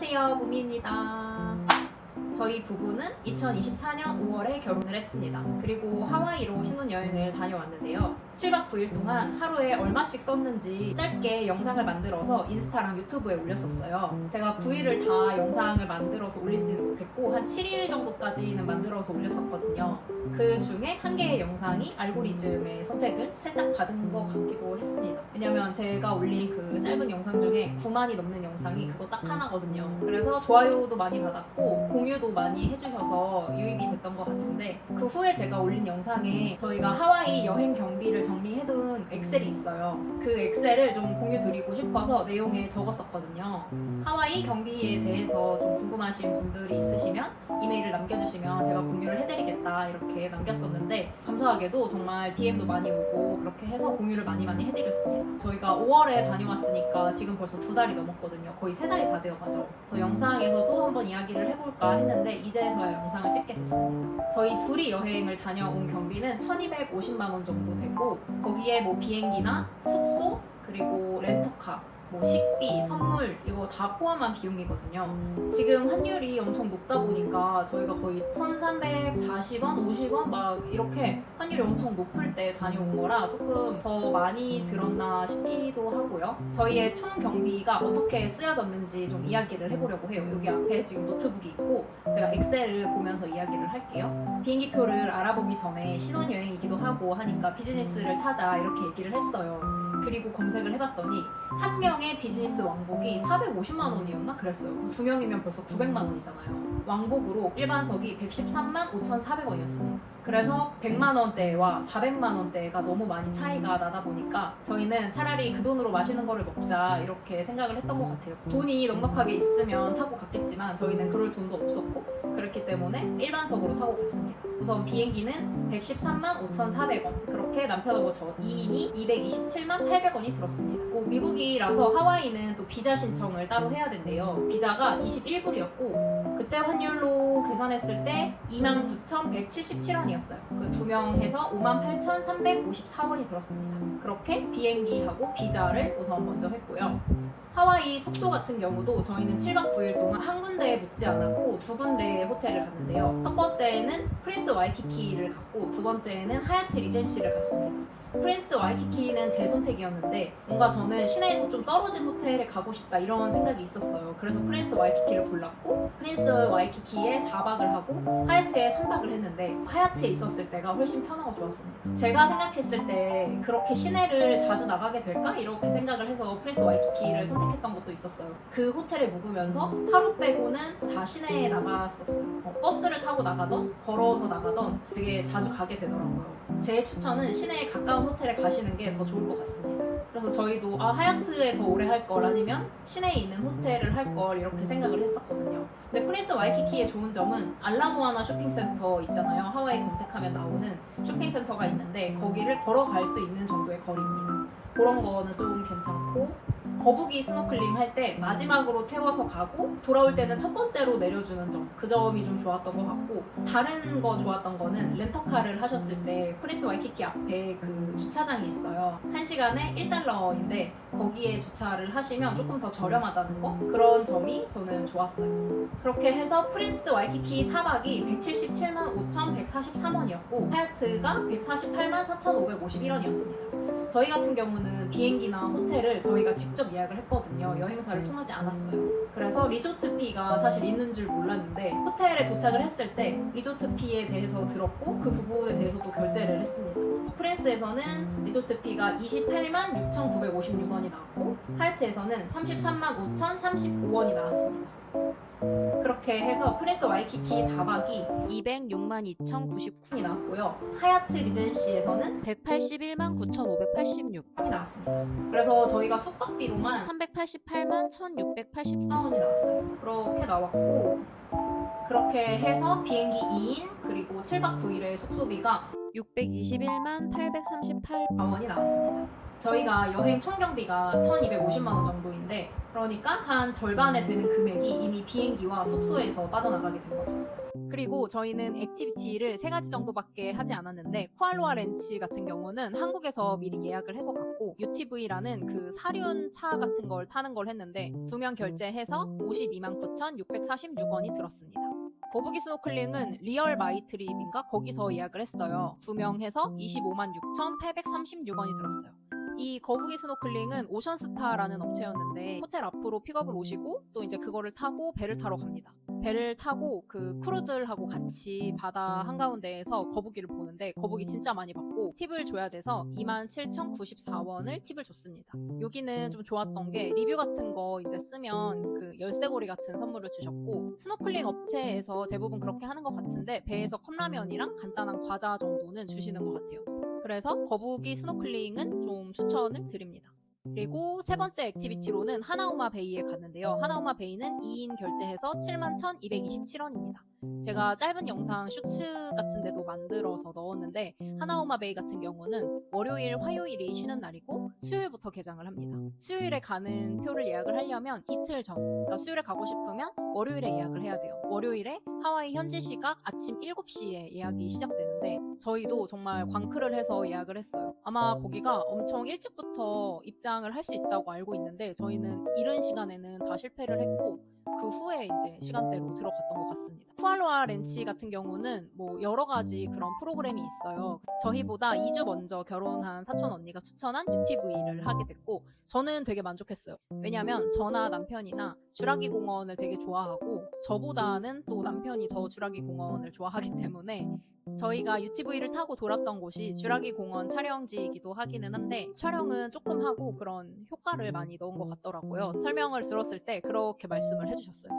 안녕하세요, 무미입니다. 저희 부부는 2024년 5월에 결혼을 했습니다. 그리고 하와이로 신혼여행을 다녀왔는데요. 7박 9일 동안 하루에 얼마씩 썼는지 짧게 영상을 만들어서 인스타랑 유튜브에 올렸었어요. 제가 9일을 다 영상을 만들어서 올리지는 못했고, 한 7일 정도까지는 만들어서 올렸었거든요. 그 중에 한 개의 영상이 알고리즘의 선택을 살짝 받은 것 같기도 했습니다. 왜냐면 제가 올린 그 짧은 영상 중에 9만이 넘는 영상이 그거 딱 하나거든요. 그래서 좋아요도 많이 받았고 공유도 많이 해주셔서 유입이 됐던 것 같은데 그 후에 제가 올린 영상에 저희가 하와이 여행 경비를 정리해둔 엑셀이 있어요. 그 엑셀을 좀 공유 드리고 싶어서 내용에 적었었거든요. 하와이 경비에 대해서 좀 궁금하신 분들이 있으시면 이메일을 남겨주시면 제가 공유를 해드리겠다 이렇게 남겼었는데 감사하게도 정말 DM도 많이 오고 그렇게 해서 공유를 많이 많이 해드렸습니다. 저희가 5월에 다녀왔으니까 지금 벌써 두 달이 넘었거든요. 거의 세 달이 다 되어가죠. 그래서 영상에서도 한번 이야기를 해볼까 했는데 이제서야 영상을 찍게 됐습니다. 저희 둘이 여행을 다녀온 경비는 1250만 원 정도 되고 거기에 뭐 비행기나 숙소 그리고 렌터카 뭐 식비, 선물 이거 다 포함한 비용이거든요. 지금 환율이 엄청 높다 보니까 저희가 거의 1,340원, 50원 막 이렇게 환율이 엄청 높을 때 다녀온 거라 조금 더 많이 들었나 싶기도 하고요. 저희의 총 경비가 어떻게 쓰여졌는지 좀 이야기를 해보려고 해요. 여기 앞에 지금 노트북이 있고 제가 엑셀을 보면서 이야기를 할게요. 비행기표를 알아보기 전에 신혼여행이기도 하고 하니까 비즈니스를 타자 이렇게 얘기를 했어요. 그리고 검색을 해봤더니 한 명의 비즈니스 왕복이 450만 원이었나 그랬어요. 그럼 두 명이면 벌써 900만 원이잖아요. 왕복으로 일반석이 113만 5,400원이었습니다. 그래서 100만 원대와 400만 원대가 너무 많이 차이가 나다 보니까 저희는 차라리 그 돈으로 맛있는 거를 먹자 이렇게 생각을 했던 것 같아요. 돈이 넉넉하게 있으면 타고 갔겠지만 저희는 그럴 돈도 없었고 그렇기 때문에 일반석으로 타고 갔습니다. 우선 비행기는 113만 5,400원 그렇게 남편하고 저 2인이 227만 800원이 들었습니다. 꼭 미국이라서 하와이는 또 비자 신청을 따로 해야 된대요. 비자가 21불이었고 그때 환율로 계산했을 때 29,177원이었어요. 그 두 명 해서 58,354원이 들었습니다. 그렇게 비행기하고 비자를 우선 먼저 했고요. 하와이 숙소 같은 경우도 저희는 7박 9일 동안 한 군데에 묵지 않았고 두 군데의 호텔을 갔는데요. 첫 번째는 프린스 와이키키를 갔고 두 번째는 하얏트 리젠시를 갔습니다. 프린스 와이키키는 제 선택이었는데 뭔가 저는 시내에서 좀 떨어진 호텔에 가고 싶다 이런 생각이 있었어요. 그래서 프린스 와이키키를 골랐고 프린스 와이키키에 4박을 하고 하얏트에 3박을 했는데 하얏트에 있었을 때가 훨씬 편하고 좋았습니다. 제가 생각했을 때 그렇게 시내를 자주 나가게 될까 이렇게 생각을 해서 프린스 와이키키를 선택했던 것도 있었어요. 그 호텔에 묵으면서 하루 빼고는 다 시내에 나갔었어요. 어, 버스를 타고 나가던 걸어서 나가던 되게 자주 가게 되더라고요. 제 추천은 시내에 가까 운 호텔에 가시는 게 더 좋을 것 같습니다. 그래서 저희도 아 하얏트에 더 오래 할 걸 아니면 시내에 있는 호텔을 할 걸 이렇게 생각을 했었거든요. 근데 프린스 와이키키의 좋은 점은 알라모아나 쇼핑센터 있잖아요. 하와이 검색하면 나오는 쇼핑센터가 있는데 거기를 걸어갈 수 있는 정도의 거리입니다. 그런 거는 좀 괜찮고 거북이 스노클링 할 때 마지막으로 태워서 가고 돌아올 때는 첫 번째로 내려주는 점. 그 점이 좀 좋았던 것 같고 다른 거 좋았던 거는 렌터카를 하셨을 때 프린스 와이키키 앞에 그 주차장이 있어요. 한 시간에 1달러인데 거기에 주차를 하시면 조금 더 저렴하다는 거? 그런 점이 저는 좋았어요. 그렇게 해서 프린스 와이키키 4박이 177만 5,143원이었고 하얏트가 148만 4,551원이었습니다 저희 같은 경우는 비행기나 호텔을 저희가 직접 예약을 했거든요. 여행사를 통하지 않았어요. 그래서 리조트 피가 사실 있는 줄 몰랐는데 호텔에 도착을 했을 때 리조트 피에 대해서 들었고 그 부분에 대해서도 결제를 했습니다. 프린스에서는 리조트 피가 28만 6,956원이 나왔고 하얏트에서는 33만 5,035원이 나왔습니다. 그렇게 해서 프린스 와이키키 4박이 206만 2,099, 이 나왔고요. 하얏트 리젠시에서는 181만 9,586, 100원이 나왔습니다. 그래서 저희가 숙박비로만 388만 1,684, 4원이 나왔어요. 그렇게 나왔고 그렇게 해서 비행기 2인 그리고 7박 9일의 숙소비가 621만 838, 4원이 나왔습니다. 저희가 여행 총 경비가 1,250만 원 정도인데 그러니까 한 절반에 되는 금액이 이미 비행기와 숙소에서 빠져나가게 된 거죠. 그리고 저희는 액티비티를 세 가지 정도밖에 하지 않았는데 쿠알로아 렌치 같은 경우는 한국에서 미리 예약을 해서 갔고 UTV라는 그 사륜 차 같은 걸 타는 걸 했는데 두 명 결제해서 52만 9,646원이 들었습니다. 거북이 스노클링은 리얼 마이트립인가 거기서 예약을 했어요. 두 명 해서 25만 6,836원이 들었어요. 이 거북이 스노클링은 오션스타라는 업체였는데 호텔 앞으로 픽업을 오시고 또 이제 그거를 타고 배를 타러 갑니다. 배를 타고 그 크루들하고 같이 바다 한가운데에서 거북이를 보는데 거북이 진짜 많이 봤고 팁을 줘야 돼서 27,094원을 팁을 줬습니다. 여기는 좀 좋았던 게 리뷰 같은 거 이제 쓰면 그 열쇠고리 같은 선물을 주셨고 스노클링 업체에서 대부분 그렇게 하는 것 같은데 배에서 컵라면이랑 간단한 과자 정도는 주시는 것 같아요. 그래서 거북이 스노클링은 좀 추천을 드립니다. 그리고 세 번째 액티비티로는 하나우마 베이에 갔는데요. 하나우마 베이는 2인 결제해서 71,227원입니다. 제가 짧은 영상 쇼츠 같은 데도 만들어서 넣었는데 하나우마 베이 같은 경우는 월요일, 화요일이 쉬는 날이고 수요일부터 개장을 합니다. 수요일에 가는 표를 예약을 하려면 이틀 전, 그러니까 수요일에 가고 싶으면 월요일에 예약을 해야 돼요. 월요일에 하와이 현지 시각 아침 7시에 예약이 시작 되는데 저희도 정말 광클을 해서 예약을 했어요. 아마 거기가 엄청 일찍부터 입장을 할 수 있다고 알고 있는데 저희는 이른 시간에는 다 실패를 했고 그 후에 이제 시간대로 들어갔던 것 같습니다. 쿠알로아 렌치 같은 경우는 뭐 여러 가지 그런 프로그램이 있어요. 저희보다 2주 먼저 결혼한 사촌 언니가 추천한 UTV를 하게 됐고 저는 되게 만족했어요. 왜냐면 저나 남편이나 주라기 공원을 되게 좋아하고 저보다는 또 남편이 더 주라기 공원을 좋아하기 때문에 저희가 UTV를 타고 돌았던 곳이 주라기 공원 촬영지이기도 하기는 한데 촬영은 조금 하고 그런 효과를 많이 넣은 것 같더라고요. 설명을 들었을 때 그렇게 말씀을 해주셨어요.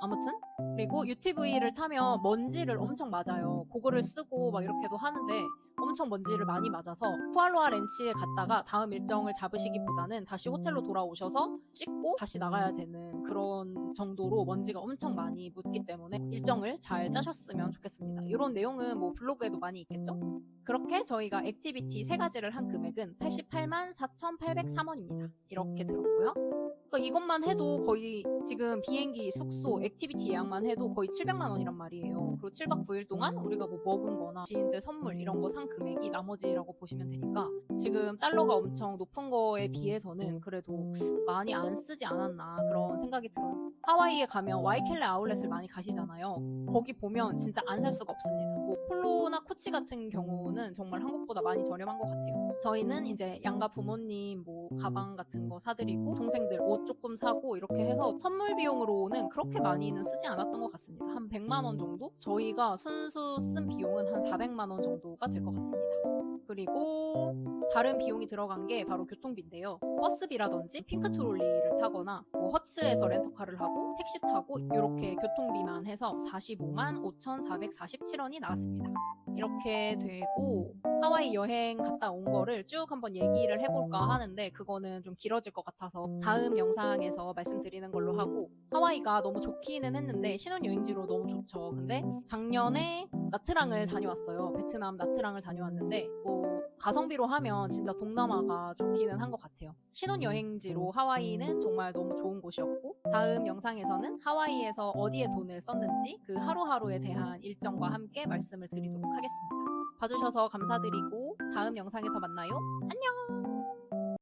아무튼 그리고 UTV를 타면 먼지를 엄청 맞아요. 고글을 쓰고 막 이렇게도 하는데 엄청 먼지를 많이 맞아서 쿠알로아 렌치에 갔다가 다음 일정을 잡으시기보다는 다시 호텔로 돌아오셔서 씻고 다시 나가야 되는 그런 정도로 먼지가 엄청 많이 묻기 때문에 일정을 잘 짜셨으면 좋겠습니다. 이런 내용은 뭐 블로그에도 많이 있겠죠? 그렇게 저희가 액티비티 세 가지를 한 금액은 88만 4,803원입니다. 이렇게 들었고요. 그러니까 이것만 해도 거의 지금 비행기, 숙소, 액티비티 예약만 해도 거의 700만 원이란 말이에요. 그리고 7박 9일 동안 우리가 뭐 먹은 거나 지인들 선물 이런 거 산 금액이 나머지라고 보시면 되니까 지금 달러가 엄청 높은 거에 비해서는 그래도 많이 안 쓰지 않았나 그런 생각이 들어요. 하와이에 가면 와이켈레 아울렛을 많이 가시잖아요. 거기 보면 진짜 안 살 수가 없습니다. 뭐 폴로나 코치 같은 경우는 정말 한국보다 많이 저렴한 것 같아요. 저희는 이제 양가 부모님 뭐 가방 같은 거 사드리고 동생들 옷 조금 사고 이렇게 해서 선물 비용으로는 그렇게 많이는 쓰지 않았던 것 같습니다. 한 100만 원 정도? 저희가 순수 쓴 비용은 한 400만 원 정도가 될 것 같습니다. 그리고 다른 비용이 들어간 게 바로 교통비인데요. 버스비라든지 핑크 트롤리를 타거나 뭐 허츠에서 렌터카를 하고 택시 타고 이렇게 교통비만 해서 45만 5,447원이 나왔습니다. 이렇게 되고 하와이 여행 갔다 온 거를 쭉 한번 얘기를 해볼까 하는데 그거는 좀 길어질 것 같아서 다음 영상에서 말씀드리는 걸로 하고 하와이가 너무 좋기는 했는데 신혼여행지로 너무 좋죠. 근데 작년에 나트랑을 다녀왔어요. 베트남 나트랑을 다녀왔는데 뭐 가성비로 하면 진짜 동남아가 좋기는 한 것 같아요. 신혼여행지로 하와이는 정말 너무 좋은 곳이었고 다음 영상에서는 하와이에서 어디에 돈을 썼는지 그 하루하루에 대한 일정과 함께 말씀을 드리도록 하겠습니다. 봐주셔서 감사드리고 다음 영상에서 만나요. 안녕!